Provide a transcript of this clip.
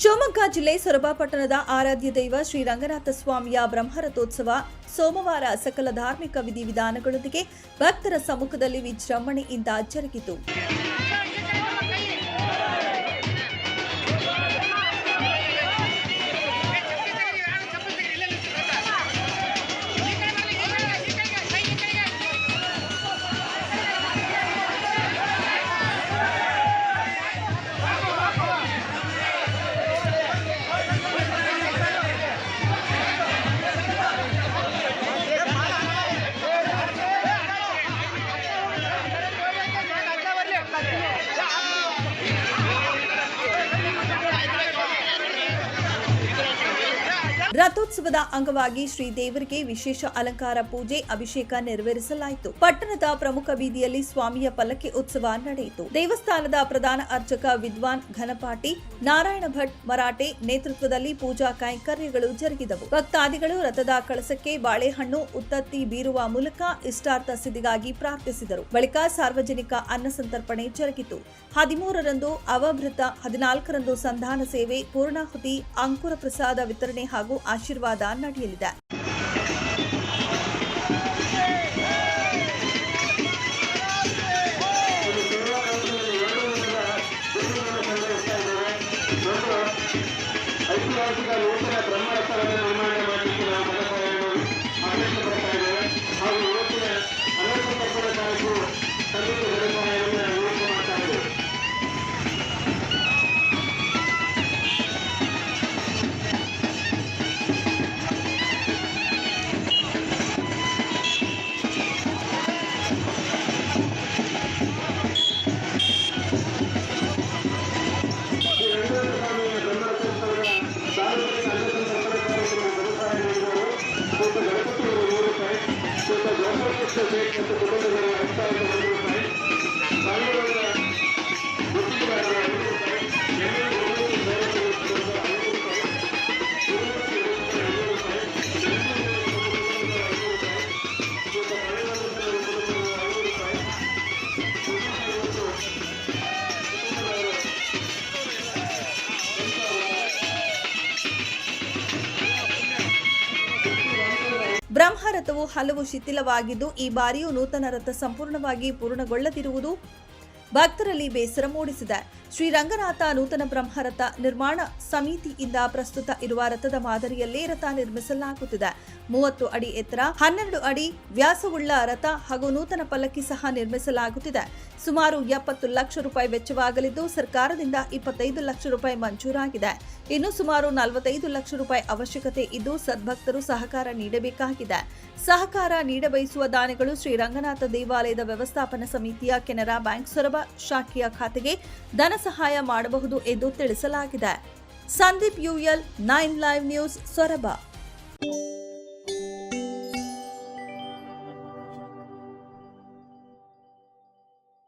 ಶಿವಮೊಗ್ಗ ಜಿಲ್ಲೆ ಸೊರಬ ಪಟ್ಟಣದ ಆರಾಧ್ಯ ದೈವ ಶ್ರೀ ರಂಗನಾಥ ಸ್ವಾಮಿಯ ಬ್ರಹ್ಮರಥೋತ್ಸವ ಸೋಮವಾರ ಸಕಲ ಧಾರ್ಮಿಕ ವಿಧಿವಿಧಾನಗಳೊಂದಿಗೆ ಭಕ್ತರ ಸಮ್ಮುಖದಲ್ಲಿ ವಿಜೃಂಭಣೆಯಿಂದ ಜರುಗಿತು. ರಥೋತ್ಸವದ ಅಂಗವಾಗಿ ಶ್ರೀ ದೇವರಿಗೆ ವಿಶೇಷ ಅಲಂಕಾರ, ಪೂಜೆ, ಅಭಿಷೇಕ ನೆರವೇರಿಸಲಾಯಿತು. ಪಟ್ಟಣದ ಪ್ರಮುಖ ಬೀದಿಯಲ್ಲಿ ಸ್ವಾಮಿಯ ಪಲ್ಲಕ್ಕಿ ಉತ್ಸವ ನಡೆಯಿತು. ದೇವಸ್ಥಾನದ ಪ್ರಧಾನ ಅರ್ಚಕ ವಿದ್ವಾನ್ ಘನಪಾಟಿ, ನಾರಾಯಣ ಭಟ್ ಮರಾಠೆ ನೇತೃತ್ವದಲ್ಲಿ ಪೂಜಾ ಕೈಂಕರ್ಯಗಳು ಜರುಗಿದವು. ಭಕ್ತಾದಿಗಳು ರಥದ ಕಳಸಕ್ಕೆ ಬಾಳೆಹಣ್ಣು, ಉತ್ತತ್ತಿ ಬೀರುವ ಮೂಲಕ ಇಷ್ಟಾರ್ಥ ಸಿದ್ಧಿಗಾಗಿ ಪ್ರಾರ್ಥಿಸಿದರು. ಬಳಿಕ ಸಾರ್ವಜನಿಕ ಅನ್ನ ಸಂತರ್ಪಣೆ ಜರುಗಿತು. ಹದಿಮೂರರಂದು ಅವಭೃತ, ಹದಿನಾಲ್ಕರಂದು ಸಂಧಾನ ಸೇವೆ, ಪೂರ್ಣಾಹುತಿ ಅಂಕುರ ಪ್ರಸಾದ ವಿತರಣೆ ಹಾಗೂ ಆಶೀರ್ವಾದ ನಡೆಯಲಿದೆ. ಐತಿಹಾಸಿಕ ನೂತನ ಬ್ರಹ್ಮರಥವನ್ನು ನಿರ್ಮಾಣ este momento de la capital. ಬ್ರಹ್ಮರಥವು ಹಲವು ಶಿಥಿಲವಾಗಿದ್ದು ಈ ಬಾರಿಯೂ ನೂತನ ರಥ ಸಂಪೂರ್ಣವಾಗಿ ಪೂರ್ಣಗೊಳ್ಳದಿರುವುದು ಭಕ್ತರಲ್ಲಿ ಬೇಸರ ಮೂಡಿಸಿದೆ. ಶ್ರೀರಂಗನಾಥ ನೂತನ ಬ್ರಹ್ಮರಥ ನಿರ್ಮಾಣ ಸಮಿತಿಯಿಂದ ಪ್ರಸ್ತುತ ಇರುವ ರಥದ ಮಾದರಿಯಲ್ಲೇ ರಥ ನಿರ್ಮಿಸಲಾಗುತ್ತಿದೆ. ಮೂವತ್ತು ಅಡಿ ಎತ್ತರ, ಹನ್ನೆರಡು ಅಡಿ ವ್ಯಾಸವುಳ್ಳ ರಥ ಹಾಗೂ ನೂತನ ಪಲ್ಲಕ್ಕಿ ಸಹ ನಿರ್ಮಿಸಲಾಗುತ್ತಿದೆ. ಸುಮಾರು ಎಪ್ಪತ್ತು ಲಕ್ಷ ರೂಪಾಯಿ ವೆಚ್ಚವಾಗಲಿದ್ದು ಸರ್ಕಾರದಿಂದ ಇಪ್ಪತ್ತೈದು ಲಕ್ಷ ರೂಪಾಯಿ ಮಂಜೂರಾಗಿದೆ. ಇನ್ನು ಸುಮಾರು ನಲವತ್ತೈದು ಲಕ್ಷ ರೂಪಾಯಿ ಅವಶ್ಯಕತೆ ಇದ್ದು ಸದ್ಭಕ್ತರು ಸಹಕಾರ ನೀಡಬೇಕಾಗಿದೆ. ಸಹಕಾರ ನೀಡಬಯಸುವ ದಾನಿಗಳು ಶ್ರೀರಂಗನಾಥ ದೇವಾಲಯದ ವ್ಯವಸ್ಥಾಪನಾ ಸಮಿತಿಯ ಕೆನರಾ ಬ್ಯಾಂಕ್ ಸೊರಬ ಶಾಖೆಯ ಖಾತೆಗೆ ಧನ ಸಹಾಯ ಮಾಡಬಹುದು ಎಂದು ತಿಳಿಸಲಾಗಿದೆ. Sandeep UL nine live news Soraba.